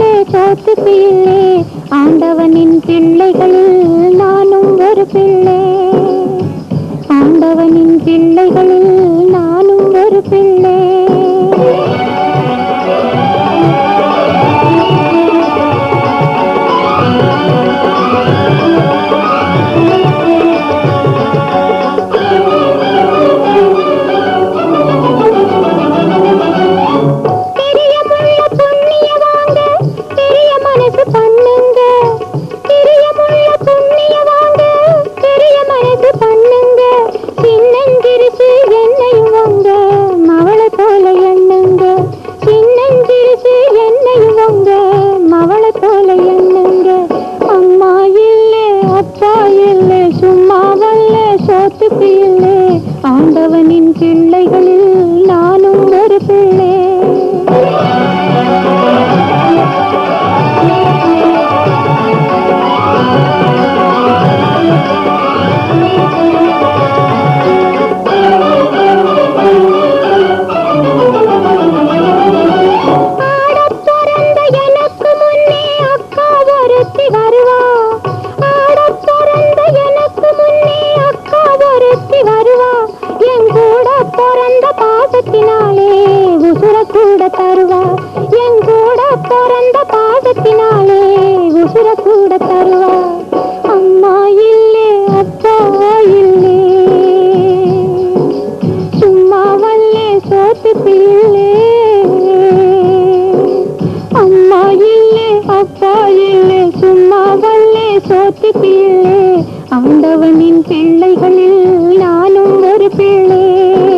பிள்ளை சோத்துக்கு பிள்ளை. ஆண்டவனின் பிள்ளைகளில் நானும் ஒரு பிள்ளை. சோத்துக்கு இல்லை ஆண்டவனின் பிள்ளை பாசத்தினாலே உசுர கூட தருவா. என் கூட பிறந்த பாசத்தினாலே உசுர கூட தருவா. அம்மா இல்லே அப்பா இல்லே. சும்மா வல்லே சோத்து பிள்ளே. அம்மா இல்லே அப்பா இல்லே. சும்மா வல்லே சோத்து பிள்ளே. ஆண்டவனின் பிள்ளைகளில் நானும் ஒரு பிள்ளை.